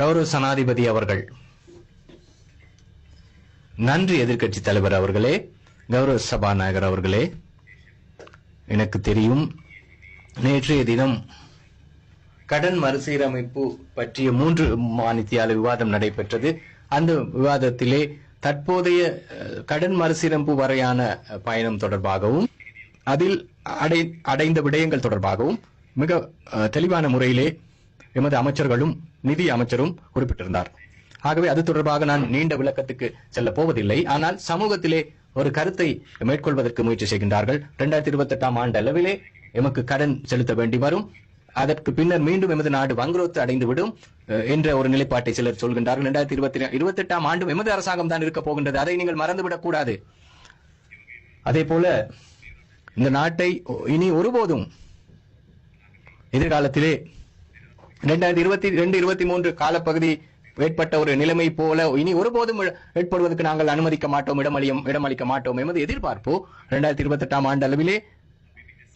கௌரவ சனாதிபதி அவர்கள். நன்றி எதிர்க்கட்சி தலைவர் அவர்களே கௌரவ சபாநாயகர் அவர்களே. எனக்கு தெரியும் நேற்றைய தினம் கடன் மறுசீரமைப்பு பற்றிய மூன்று மாநித்தியால விவாதம் நடைபெற்றது. அந்த விவாதத்திலே தற்போதைய கடன் மறுசீரமைப்பு வரையான பயணம் தொடர்பாகவும் அதில் அடை அடைந்த விடயங்கள் தொடர்பாகவும் மிக தெளிவான முறையிலே எமது அமைச்சர்களும் நிதி அமைச்சரும் குறிப்பிட்டிருந்தார். ஆகவே அது தொடர்பாக நான் நீண்ட விளக்கத்துக்கு செல்ல போவதில்லை. ஆனால் சமூகத்திலே ஒரு கருத்தை மேற்கொள்வதற்கு முயற்சி செய்கின்றார்கள். இரண்டாயிரத்தி இருபத்தி எட்டாம் ஆண்டு அளவிலே எமக்கு கடன் செலுத்த வேண்டி வரும். அதற்கு பின்னர் மீண்டும் எமது நாடு வங்குரோத்து அடைந்து விடும் என்ற ஒரு நிலைப்பாட்டை சிலர் சொல்கின்றார்கள். இரண்டாயிரத்தி இருபத்தி இருபத்தி எட்டாம் ஆண்டும் எமது அரசாங்கம் தான் இருக்க போகின்றது. அதை நீங்கள் மறந்துவிடக் கூடாது. அதே போல இந்த நாட்டை இனி ஒருபோதும் எதிர்காலத்திலே இரண்டாயிரத்தி இருபத்தி ரெண்டு இருபத்தி மூன்று காலப்பகுதி ஏற்பட்ட ஒரு நிலைமை போல இனி ஒருபோதும் ஏற்படுவதற்கு நாங்கள் அனுமதிக்க மாட்டோம் இடமளியும் இடமளிக்க மாட்டோம். எமது எதிர்பார்ப்பு இரண்டாயிரத்தி இருபத்தி எட்டாம் ஆண்டு அளவிலே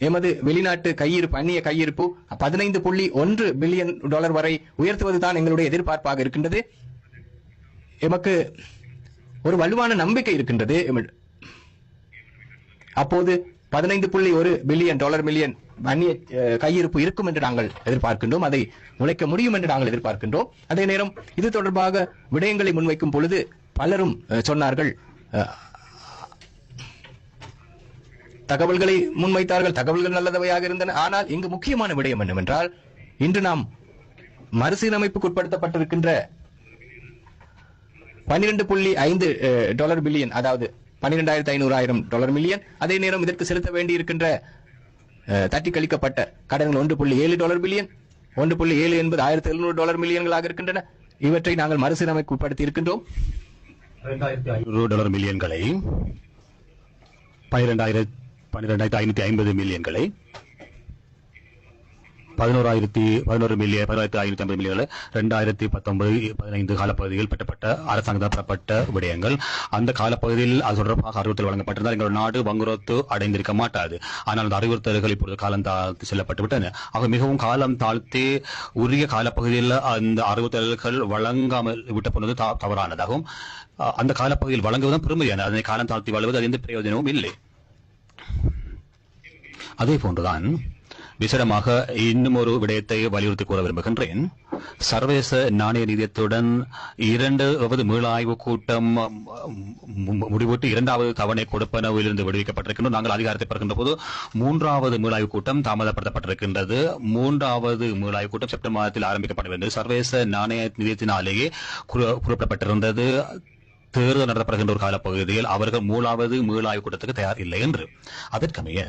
எமது வெளிநாட்டு கையிருப்பு அந்நிய கையிருப்பு பதினைந்து புள்ளி ஒன்று பில்லியன் டாலர் வரை உயர்த்துவதுதான் எங்களுடைய எதிர்பார்ப்பாக இருக்கின்றது. எமக்கு ஒரு வலுவான நம்பிக்கை இருக்கின்றது. அப்போது பதினைந்து புள்ளி ஒரு பில்லியன் டாலர் மில்லியன் வன்னிய கையிருப்பு இருக்கும் என்று நாங்கள் எதிர்பார்க்கின்றோம். அதை உழைக்க முடியும் என்று நாங்கள் எதிர்பார்க்கின்றோம். அதே நேரம் இது தொடர்பாக விடயங்களை முன்வைக்கும் பொழுது பலரும் சொன்னார்கள். தகவல்களை முன்வைத்தார்கள். தகவல்கள் நல்லதவையாக இருந்தன. ஆனால் இங்கு முக்கியமான விடயம் என்னவென்றால் இன்று நாம் மறுசீரமைப்புக்கு உட்படுத்தப்பட்டிருக்கின்ற பன்னிரண்டு புள்ளி ஐந்து டாலர் பில்லியன் அதாவது பன்னிரெண்டாயிரத்தி ஐநூறு ஆயிரம் டாலர் மில்லியன் அதே நேரம் இதற்கு செலுத்த வேண்டியிருக்கின்ற தட்டி கழிக்கப்பட்ட கடன்கள் ஒன்று புள்ளி ஏழு டாலர் பில்லியன் ஒன்று புள்ளி ஏழு என்பது ஆயிரத்தி எழுநூறு டாலர் மில்லியன்களாக இருக்கின்றன. இவற்றை நாங்கள் மறுசீரமைப்பு உட்படுத்தி இருக்கின்றோம் டாலர் மில்லியன்களை பனிரெண்டாயிரத்தி பன்னிரெண்டாயிரத்தி ஐநூத்தி ஐம்பது மில்லியன்களை பதினோராயிரத்தி பதினோரு மில்லியன் பதினோராயிரத்தி ஐநூத்தி ஐம்பது மில்லியன்களை ரெண்டாயிரத்தி பத்தொன்பது பதினைந்து காலப்பகுதியில் பெற்றப்பட்ட அரசாங்கத்தால் பெறப்பட்ட விடயங்கள். அந்த காலப்பகுதியில் அது தொடர்பாக அறிவுறுத்தல் வழங்கப்பட்டிருந்தால் எங்கள் நாடு வங்குரோத்து அடைந்திருக்க மாட்டாது. ஆனால் அந்த அறிவுறுத்தல்கள் இப்பொழுது காலம் தாழ்த்தி செல்லப்பட்டு விட்டன. ஆக மிகவும் காலம் தாழ்த்தி உரிய காலப்பகுதியில் அந்த அறிவுறுத்தல்கள் வழங்காமல் விட்ட போனது தா- அந்த காலப்பகுதியில் வழங்குவதும் பெருமையான அதனை காலம் தாழ்த்தி வாழ்வது அது எந்த பிரயோஜனமும் இல்லை. அதே போன்றுதான் விசேடமாக இன்னும் ஒரு விடயத்தை வலியுறுத்தி கூற விரும்புகின்றேன். சர்வதேச நாணய நிதியத்துடன் இரண்டாவது மீளாய்வு கூட்டம் முடிவுட்டு இரண்டாவது தவணை கொடுப்பனவிலிருந்து விடுவிக்கப்பட்டிருக்கின்றோம் நாங்கள் அதிகாரத்தை பெறுகின்ற போது மூன்றாவது மீளாய்வு கூட்டம் தாமதப்படுத்தப்பட்டிருக்கின்றது. மூன்றாவது மீளாய்வு கூட்டம் செப்டம்பர் மாதத்தில் ஆரம்பிக்கப்பட வேண்டும். சர்வதேச நாணய நிதியத்தினாலேயே குறிப்பிடப்பட்டிருந்தது. தேர்தல் நடத்தப்படுகின்ற ஒரு காலப்பகுதியில் அவர்கள் மூலாவது மீளாய்வு கூட்டத்துக்கு தயார் இல்லை என்று. அதற்கமைய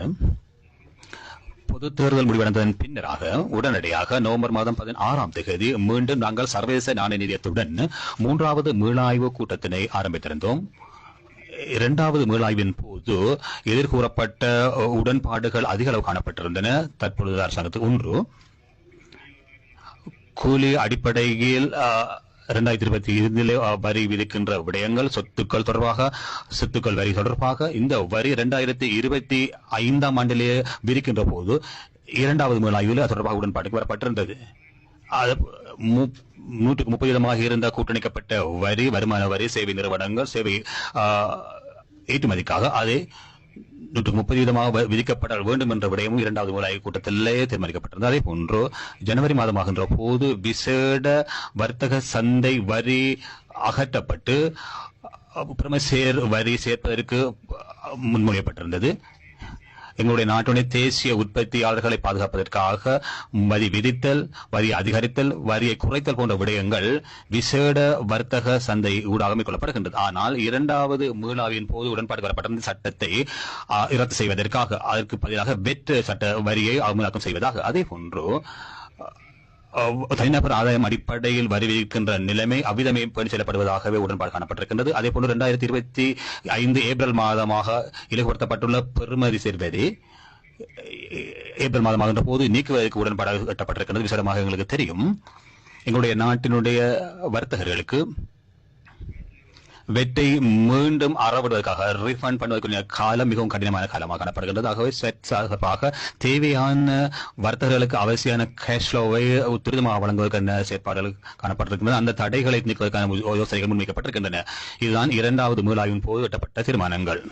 பொது தேர்தல் முடிவடைந்ததன் பின்னராக உடனடியாக நவம்பர் மாதம் பதினாறாம் தேதி மீண்டும் நாங்கள் சர்வதேச நாணய நிதியத்துடன் மூன்றாவது மீளாய்வு கூட்டத்தினை ஆரம்பித்திருந்தோம். இரண்டாவது மீளாய்வின் போது எதிர்கூறப்பட்ட உடன்பாடுகள் அதிக அளவு காணப்பட்டிருந்தன. தற்பொழுது அரசாங்கத்துக்கு ஒன்று. கூலி அடிப்படையில் இரண்டாயிரத்தி இருபத்தி ஐந்திலே வரி விதிக்கின்ற விடயங்கள் சொத்துக்கள் தொடர்பாக சொத்துக்கள் வரி தொடர்பாக இந்த வரி இரண்டாயிரத்தி இருபத்தி ஐந்தாம் ஆண்டிலேயே விதிக்கின்ற போது இரண்டாவது மேலாய்வில் அது தொடர்பாக உடன்பாட்டுக்கு வரப்பட்டிருந்தது. அது மு- நூற்றுக்கு முப்பது விதமாக இருந்த கூட்டணிக்கப்பட்ட வரி வருமான வரி சேவை நிறுவனங்கள் சேவை ஏற்றுமதிக்காக அதை நூற்று முப்பது வீதமாக விதிக்கப்பட வேண்டும் என்ற விடயமும் இரண்டாவது மூலாய்வு கூட்டத்திலே தீர்மானிக்கப்பட்டிருந்தது. அதே போன்று ஜனவரி மாதமாகின்ற போது விசேட வர்த்தக சந்தை வரி அகற்றப்பட்டு அஹ், பிரமசேர் வரி சேர்ப்பதற்கு முன்மொழியப்பட்டிருந்தது. எங்களுடைய நாட்டுடைய தேசிய உற்பத்தியாளர்களை பாதுகாப்பதற்காக வரி விதித்தல் வரி அதிகரித்தல் வரியை குறைத்தல் போன்ற விடயங்கள் விசேட வர்த்தக சந்தை ஊடாக மேற்கொள்ளப்படுகின்றது. ஆனால் இரண்டாவது மீளாவின் போது உடன்பாடு வரப்பட்ட சட்டத்தை ரத்து செய்வதற்காக அதற்கு பதிலாக வெற்று சட்ட வரியை அமலாக்கம் செய்வதாக. அதே போன்று தனிநபர் ஆதாயம் அடிப்படையில் வரி விதிக்கின்ற நிலைமை அவ்விதமே பேணி செல்லப்படுவதாகவே உடன்பாடு காணப்பட்டிருக்கின்றது. அதே போன்று இரண்டாயிரத்தி இருபத்தி ஐந்து ஏப்ரல் மாதமாக இலகுபடுத்தப்பட்டுள்ள பெருமதி சேர்வதி ஏப்ரல் மாதமாகின்ற போது நீக்குவதற்கு உடன்பாடாக எட்டப்பட்டிருக்கின்றது. விசாரமாக எங்களுக்கு தெரியும். எங்களுடைய நாட்டினுடைய வர்த்தகர்களுக்கு வெட்டை மீண்டும் அறவிடுவதற்காக ரீஃபண்ட் பண்ணுவதற்குரிய காலம் மிகவும் கடினமான காலமாக காணப்படுகின்றது. ஆகவே ஸ்வெட் சார்பாக தேவையான வர்த்தகர்களுக்கு அவசியமான கேஷ் ஃப்ளோவை துரிதமாக வழங்குவதற்கான செயற்பாடுகள் காணப்பட்டிருக்கின்றன. அந்த தடைகளை நீக்குவதற்கான யோசனைகள் முன்வைக்கப்பட்டிருக்கின்றன. இதுதான் இரண்டாவது மீளாய்வின் போது எட்டப்பட்ட தீர்மானங்கள்.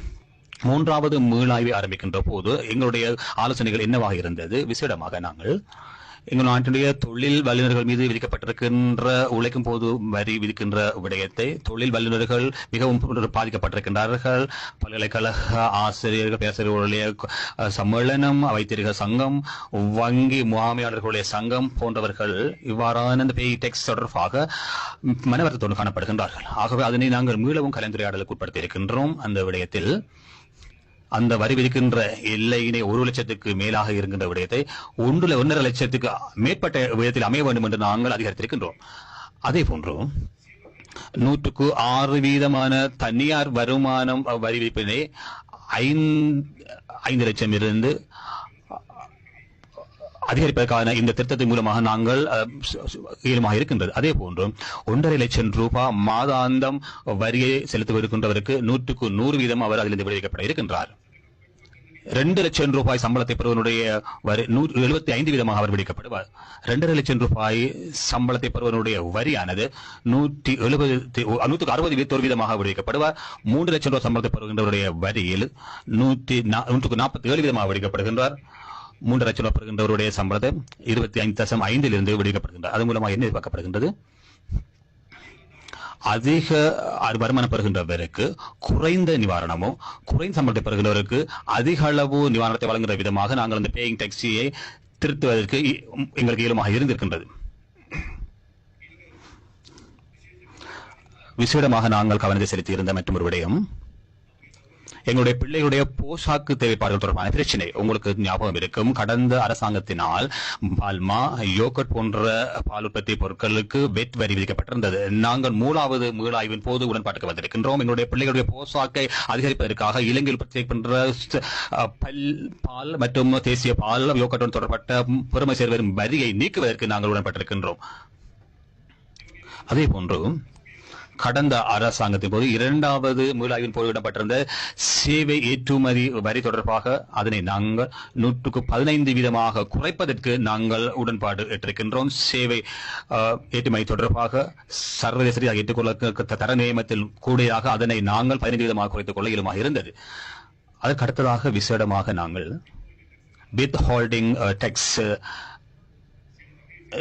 மூன்றாவது மீளாய்வை ஆரம்பிக்கின்ற போது எங்களுடைய ஆலோசனைகள் என்னவாக இருந்தது? விசேடமாக நாங்கள் எங்கள் நாட்டினுடைய தொழில் வல்லுநர்கள் மீது விதிக்கப்பட்டிருக்கின்ற உழைக்கும் போது வரி விதிக்கின்ற விடயத்தை தொழில் வல்லுநர்கள் மிகவும் பாதிக்கப்பட்டிருக்கின்றார்கள். பல்கலைக்கழக ஆசிரியர்கள் பேராசிரியர்களுடைய சம்மேளனம் வைத்திருக்க சங்கம் வங்கி முகாமையாளர்களுடைய சங்கம் போன்றவர்கள் இவ்வாறான இந்த பேய் டெக்ஸ் தொடர்பாக மனவரத்தோடு காணப்படுகின்றார்கள். ஆகவே அதனை நாங்கள் மீளவும் கலந்துரையாடலுக்கு உட்படுத்தி இருக்கின்றோம் அந்த விடயத்தில் அந்த வரி விதிக்கின்ற எல்லையினை ஒரு லட்சத்துக்கு மேலாக இருக்கின்ற விடயத்தை ஒன்று ஒன்றரை லட்சத்துக்கு மேற்பட்ட விதத்தில் அமைய வேண்டும் என்று நாங்கள் அதிகரித்திருக்கின்றோம். அதே போன்று நூற்றுக்கு ஆறு வீதமான தனியார் வருமானம் வரி விதிப்பினை ஐந்து ஐந்து லட்சம் இருந்து அதிகரிப்பதற்கான இந்த திட்டத்தின் மூலமாக நாங்கள் அஹ், இயலுமாக இருக்கின்றது. அதே போன்று ஒன்றரை லட்சம் ரூபாய் மாதாந்தம் வரியை செலுத்துவதற்கின்றவருக்கு நூற்றுக்கு நூறு வீதம் அவர் அதிலிருந்து விடுவிக்கப்பட இருக்கின்றார். ரெண்டு லட்சம் ரூபாய் சம்பளத்தை பெறுவனுடைய வரி நூறு எழுபத்தி ஐந்து வீதமாக அவர் விடுவிக்கப்படுவார் ரெண்டரை லட்சம் ரூபாய் சம்பளத்தை பெறுவனுடைய வரியானது நூற்றி எழுபது நூற்றுக்கு அறுபது வீதத்தோர் வீதமாக விடுவிக்கப்படுவார் மூன்று லட்சம் ரூபாய் சம்பளத்தை பெறுகின்றவருடைய வரியில் நூற்றி நா- நூற்றுக்கு நாற்பத்தி ஏழு வீதமாக விடுவிக்கப்படுகின்றார் மூன்று லட்சம் ரூபாய் பெறுகின்றவருடைய சம்பளத்தை இருபத்தி ஐந்து தசம் ஐந்திலிருந்து விடுவிக்கப்படுகின்றார் அது மூலமாக என்ன எதிர்பார்க்கப்படுகின்றது அதிக வருமானம் பெறுகின்றவருக்கு குறைந்த நிவாரணமோ குறைந்த சம்பளத்தை பெறுகின்றவருக்கு அதிக அளவு நிவாரணத்தை வழங்குகிற விதமாக நாங்கள் அந்த பேயிங் டாக்ஸியை திருத்துவதற்கு எங்களுக்கு இயலுமாக இருந்திருக்கின்றது. விசேடமாக நாங்கள் கவனத்தை செலுத்தியிருந்த மற்றும் ஒரு விடயம் எங்களுடைய பிள்ளைகளுடைய போஷாக்கு தேவைப்பாடுகள் தொடர்பான பிரச்சனை உங்களுக்கு ஞாபகம் இருக்கும். கடந்த அரசாங்கத்தினால் பால்மா யோகட் போன்ற பால் உற்பத்தி பொருட்களுக்கு வெட் வரி விதிக்கப்பட்டிருந்தது. நாங்கள் மூலாவது மீளாய்வின் போது உடன்பாட்டுக்கு வந்திருக்கின்றோம். எங்களுடைய பிள்ளைகளுடைய போஷாக்கை அதிகரிப்பதற்காக இலங்கையில் உற்பத்தி செய்யப்படுகின்ற பல் பால் மற்றும் தேசிய பால் யோகட்டுடன் தொடர்பட்ட பெருமை சேர்வரும் வரியை நீக்குவதற்கு நாங்கள் உடன்பட்டிருக்கின்றோம். அதே போன்று கடந்த அரசாங்கத்தின் போது இரண்டாவது முதலாய்வின் போது இடப்பட்டிருந்த சேவை ஏற்றுமதி வரி தொடர்பாக அதனை நாங்கள் நூற்றுக்கு பதினைந்து வீதமாக குறைப்பதற்கு நாங்கள் உடன்பாடு ஏற்றிருக்கின்றோம். சேவை ஏற்றுமதி தொடர்பாக சர்வதேச ரீதியாக ஏற்றுக்கொள்ள தர நியமத்தில் கூடியதாக அதனை நாங்கள் பதினைந்து வீதமாக குறைத்துக் கொள்ள இயலுமாக இருந்தது. அதற்கு அடுத்ததாக விசேடமாக நாங்கள் வித் ஹோல்டிங் டெக்ஸ்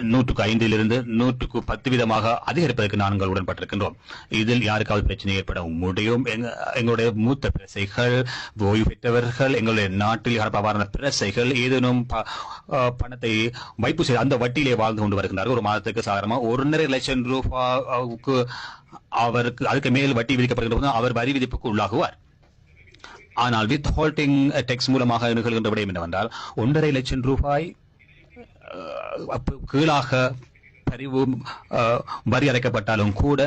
நூற்றுக்கு ஐந்திலிருந்து நூற்றுக்கு பத்து விதமாக அதிகரிப்பதற்கு நாங்கள் உடன்பட்டிருக்கின்றோம். இதில் யாருக்காவது பிரச்சனை ஏற்பட முடியும்? எங்களுடைய மூத்த பிரசைகள் ஓய்வு பெற்றவர்கள் எங்களுடைய நாட்டில் அவ்வாறான பிரசைகள் ஏதேனும் ப- பணத்தை வைப்பு செய்து அந்த வட்டியிலே வாழ்ந்து கொண்டு வருகின்றார்கள். ஒரு மாதத்துக்கு சாதாரணமாக ஒன்றரை லட்சம் ரூபாய்க்கு அவருக்கு அதுக்கு மேல் வட்டி விதிக்கப்படுகின்ற போது அவர் வரி விதிப்புக்கு உள்ளாகுவார். ஆனால் வித் ஹோல்டிங் டெக்ஸ் மூலமாக நிகழ்கின்ற விடயம் என்னவென்றால் ஒன்றரை லட்சம் ரூபாய் கீழாக பரிவு வரி அடைக்கப்பட்டாலும் கூட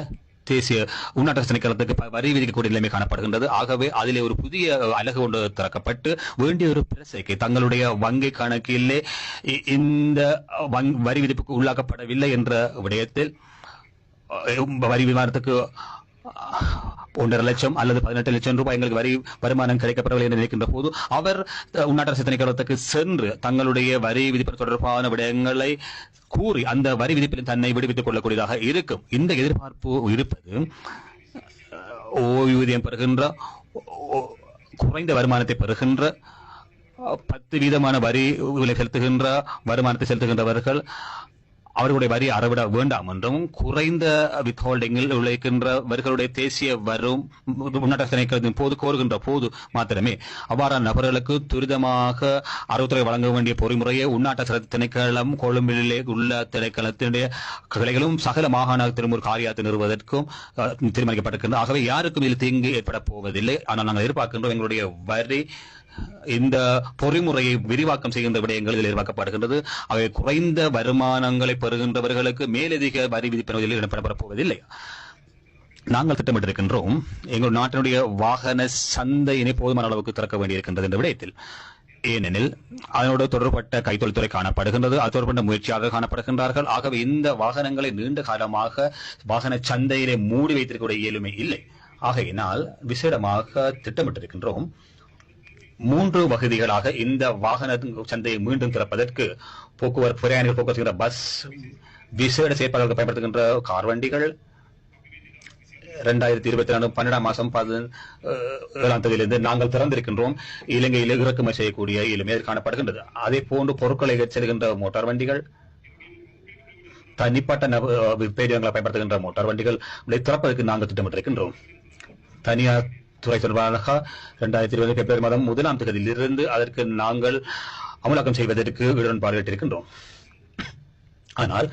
தேசிய உள்நாட்டு திணைக்களத்துக்கு வரி விதிக்கக்கூடிய நிலைமை காணப்படுகின்றது. ஆகவே அதிலே ஒரு புதிய அலகு ஒன்று திறக்கப்பட்டு வேண்டிய ஒரு பிரசைக்கு தங்களுடைய வங்கி கணக்கிலே இ- இந்த வரி விதிப்புக்கு உள்ளாக்கப்படவில்லை என்ற விடயத்தில் வரி விமானத்துக்கு ஒன்றரை லட்சம் அல்லது பதினெட்டு லட்சம் ரூபாய் எங்களுக்கு வரி வருமானம் கிடைக்கப்படவில்லை என்று நினைக்கின்ற போது அவர் அஹ், உள்நாட்டு அரசு திணைக்களத்துக்கு சென்று தங்களுடைய வரி விதிப்பு தொடர்பான விடயங்களை கூறி அந்த வரி விதிப்பில் தன்னை விடுவித்துக் கொள்ளக்கூடியதாக இருக்கும். இந்த எதிர்பார்ப்பு இருப்பது ஓய்வூதியம் பெறுகின்ற குறைந்த வருமானத்தை பெறுகின்ற பத்து வீதமான வரி விலை செலுத்துகின்ற வருமானத்தை செலுத்துகின்றவர்கள் அவர்களுடைய வரி அறவிட வேண்டாம் என்றும் குறைந்த வித்ஹோல்டிங்கில் உழைக்கின்றவர்களுடைய தேசிய வரும் உன்னத போது கோருகின்ற போது மாத்திரமே அவ்வாறான நபர்களுக்கு துரிதமாக அறவுத்துறை வழங்க வேண்டிய பொறிமுறையை உள்நாட்டு திணைக்களம் கொழும்பிலே உள்ள திணைக்களத்தினுடைய கிளைகளும் சகல மாகாண ஒரு காரியாத்தை நிறுவதற்கும் தீர்மானிக்கப்பட்டிருக்கின்றன. ஆகவே யாருக்கும் இதில் தீங்கு ஏற்பட போவதில்லை. ஆனால் நாங்கள் எதிர்பார்க்கின்றோம் எங்களுடைய வரி இந்த பொறிமுறையை விரிவாக்கம் செய்கின்ற விடயங்கள் இதில் எதிர்பார்க்கப்படுகின்றது. அவை குறைந்த வருமானங்களை பெறுகின்றவர்களுக்கு மேலதிக வரி விதிப்பினதில் இடம்பெறப்பட போவதில்லை நாங்கள் திட்டமிட்டிருக்கின்றோம். எங்கள் நாட்டினுடைய வாகன சந்தையினை போதுமான அளவுக்கு திறக்க வேண்டியிருக்கின்றது என்ற விடயத்தில். ஏனெனில் அதனோடு தொடர்பட்ட கைத்தொழில்துறை காணப்படுகின்றது. அது தொடர்பட்ட முயற்சியாக காணப்படுகின்றார்கள். ஆகவே இந்த வாகனங்களை நீண்ட காலமாக வாகன சந்தையிலே மூடி வைத்திருக்கக்கூடிய இயலுமை இல்லை. ஆகையினால் விசேடமாக திட்டமிட்டிருக்கின்றோம். மூன்று வகுதிகளாக இந்த வாகன சந்தையை மீண்டும் திறப்பதற்கு போக்குவரத்து பிரயாணிகள் போக்குவரத்து பஸ் விசேட செயற்பாடுகளுக்கு பயன்படுத்துகின்ற கார் வண்டிகள் இரண்டாயிரத்தி இருபத்தி ரெண்டு பன்னெண்டாம் மாதம் ஏழாம் தேதியிலிருந்து நாங்கள் திறந்திருக்கின்றோம். இலங்கையில் இறக்குமதி செய்யக்கூடிய இளமையில் காணப்படுகின்றது. அதே போன்று பொருட்களை செல்கின்ற மோட்டார் வண்டிகள் தனிப்பட்ட நப- பேரியங்களை பயன்படுத்துகின்ற மோட்டார் வண்டிகள் திறப்பதற்கு நாங்கள் திட்டமிட்டிருக்கின்றோம். தனியார் துறை தொடர்பாக இரண்டாயிரத்தி இருபது பிப்ரவரி மாதம் முதலாம் தேதியிலிருந்து அதற்கு நாங்கள் அமலாக்கம் செய்வதற்கு உடன்பாடு இருக்கின்றோம் ஆனால்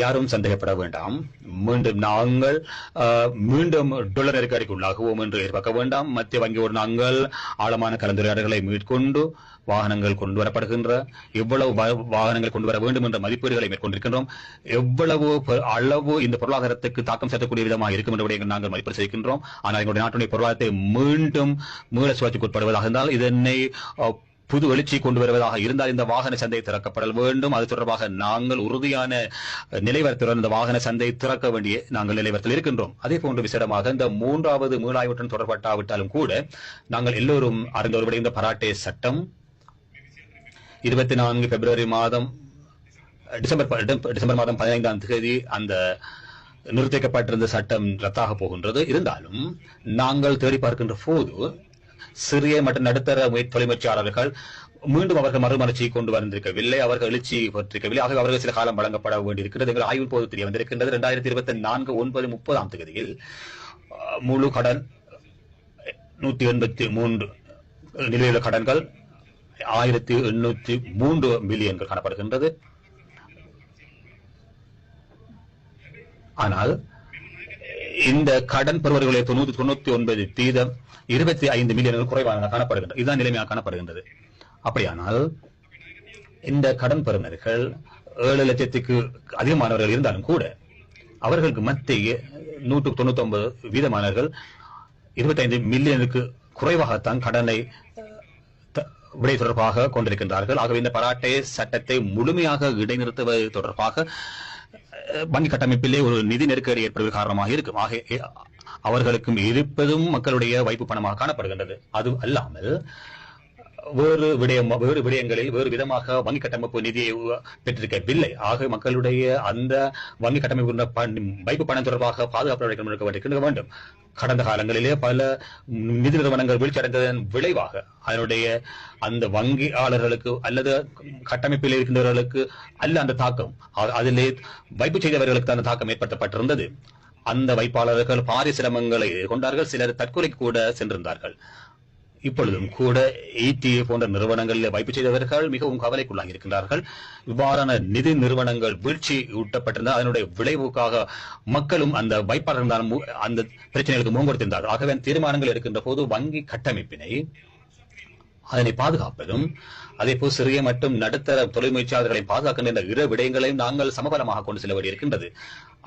யாரும் சந்தேகப்பட வேண்டாம். மீண்டும் நாங்கள் மீண்டும் டொலர் நெருக்கடிக்கு உள்ளாகுவோம் என்று எதிர்பார்க்க வேண்டாம். மத்திய வங்கியோடு நாங்கள் ஆழமான கலந்துரையாடல்களை மேற்கொண்டு வாகனங்கள் கொண்டு வரப்படுகின்ற எவ்வளவு வாகனங்கள் கொண்டு வர வேண்டும் என்ற மதிப்பீடுகளை மேற்கொண்டிருக்கின்றோம். எவ்வளவு அளவு இந்த பொருளாதாரத்துக்கு தாக்கம் செலுத்தக்கூடிய விதமாக இருக்கும் என்ற நாங்கள் மதிப்பீடு செய்கின்றோம். ஆனால் எங்களுடைய நாட்டுடைய பொருளாதாரத்தை மீண்டும் மீள சுழற்சிக்கு உட்படுவதாக இருந்தால் இதனை புது எழுச்சி கொண்டு வருவதாக இருந்தால் இந்த வாகன சந்தை திறக்கப்படல் வேண்டும். அது தொடர்பாக நாங்கள் உறுதியான நிலைவரத்துடன் இந்த வாகன சந்தை திறக்க வேண்டிய நாங்கள் நிலைவரத்தில் இருக்கின்றோம். அதே போன்று விசேடமாக இந்த மூன்றாவது மீளாய்வுடன் தொடர்பட்டாவிட்டாலும் கூட நாங்கள் எல்லோரும் அறிந்து ஒரு இந்த பராட்டே சட்டம். இருபத்தி நான்கு பிப்ரவரி மாதம் டிசம்பர் டிசம்பர் டிசம்பர் மாதம் பதினைந்தாம் தேதி அந்த நிறுத்திக்கப்பட்டிருந்த சட்டம் ரத்தாக போகின்றது. இருந்தாலும் நாங்கள் தேடி பார்க்கின்ற போது சிறிய மற்றும் நடுத்தர முய- தொலைமுயற்சியாளர்கள் மீண்டும் அவர்கள் மறுமலர்ச்சியை கொண்டு வந்திருக்கவில்லை. அவர்கள் எழுச்சி பெற்றிருக்கவில்லை. ஆகவே அவர்கள் சில காலம் வழங்கப்பட வேண்டியிருக்கிறது. எங்கள் ஆய்வின் போது தெரிய வந்திருக்கின்றது இரண்டாயிரத்தி இருபத்தி நான்கு ஒன்பது முப்பதாம் தேதியில் முழு கடன் நூத்தி எண்பத்தி மூன்று நிலையுள்ள கடன்கள் ஆயிரத்தி எண்ணூத்தி மூன்று மில்லியன்கள் காணப்படுகின்றது. ஆனால் இந்த கடன் பெறுவர்களை தொண்ணூத்தி தொண்ணூத்தி ஒன்பது வீதம் இருபத்தி ஐந்து மில்லியன் குறைவாக காணப்படுகின்றது இதுதான் நிலைமையாக காணப்படுகின்றது. அப்படியானால் இந்த கடன் பெறுநர்கள் ஏழு லட்சத்துக்கு அதிகமானவர்கள் இருந்தாலும் கூட அவர்களுக்கு மத்திய நூற்று தொண்ணூத்தி ஒன்பது வீதமானவர்கள் இருபத்தைந்து மில்லியனுக்கு குறைவாகத்தான் கடனை த- விடை தொடர்பாக கொண்டிருக்கின்றார்கள். ஆகவே இந்த பராட்டை சட்டத்தை முழுமையாக இடைநிறுத்துவது தொடர்பாக வங்கி கட்டமைப்பிலே ஒரு நிதி நெருக்கடி ஏற்படுவது காரணமாக இருக்கும். ஆக அவர்களுக்கும் இருப்பதும் மக்களுடைய வைப்பு பணமாக காணப்படுகின்றது. அது அல்லாமல் வேறு விடயம் வேறு விடயங்களில் வேறு விதமாக வங்கி கட்டமைப்பு நிதியை பெற்றிருக்கவில்லை. ஆக மக்களுடைய அந்த வங்கி கட்டமைப்பு வைப்பு பணம் தொடர்பாக பாதுகாப்பு நடவடிக்கை வேண்டும். கடந்த காலங்களிலே பல நிதி நிறுவனங்கள் வீழ்ச்சியடைந்ததன் விளைவாக அதனுடைய அந்த வங்கியாளர்களுக்கு அல்லது கட்டமைப்பில் இருக்கின்றவர்களுக்கு அல்ல அந்த தாக்கம். அதிலே வைப்பு செய்தவர்களுக்கு அந்த தாக்கம் ஏற்படுத்தப்பட்டிருந்தது. அந்த வைப்பாளர்கள் பாரிய சிரமங்களை கொண்டார்கள். சிலர் தற்கொலை கூட சென்றிருந்தார்கள். இப்பொழுதும் கூட ETA போன்ற நிறுவனங்களில் வைப்பு செய்தவர்கள் மிகவும் கவலைக்குள்ளாகி இருக்கின்றார்கள். இவ்வாறான நிதி நிறுவனங்கள் வீழ்ச்சி ஊட்டப்பட்டிருந்த அதனுடைய விளைவுக்காக மக்களும் அந்த வைப்பாளர்கள் அந்த பிரச்சனைகளுக்கு முன்கொடுத்திருந்தார்கள் ஆகவே தீர்மானங்கள் எடுக்கின்ற போது வங்கி கட்டமைப்பினை அதனை பாதுகாப்பதும் அதே போல் சிறிய மற்றும் நடுத்தர தொழில்முயற்சியாளர்களை பாதுகாக்கின்ற இந்த இரு விடயங்களையும் நாங்கள் சமபலமாக கொண்டு செல்ல வேண்டியிருக்கின்றது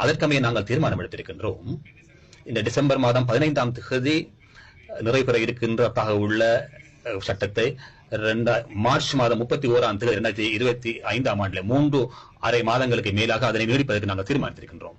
அதற்கமைய நாங்கள் தீர்மானம் எடுத்திருக்கின்றோம். இந்த டிசம்பர் மாதம் பதினைந்தாம் தேதி நிறைவேற இருக்கின்றதாக உள்ள சட்டத்தை ரெண்டா மார்ச் மாதம் முப்பத்தி ஓராம் தேதி இரண்டாயிரத்தி இருபத்தி ஐந்தாம் ஆண்டில் மூன்று அரை மாதங்களுக்கு மேலாக அதனை நீடிப்பதற்கு நாங்கள் தீர்மானித்திருக்கின்றோம்.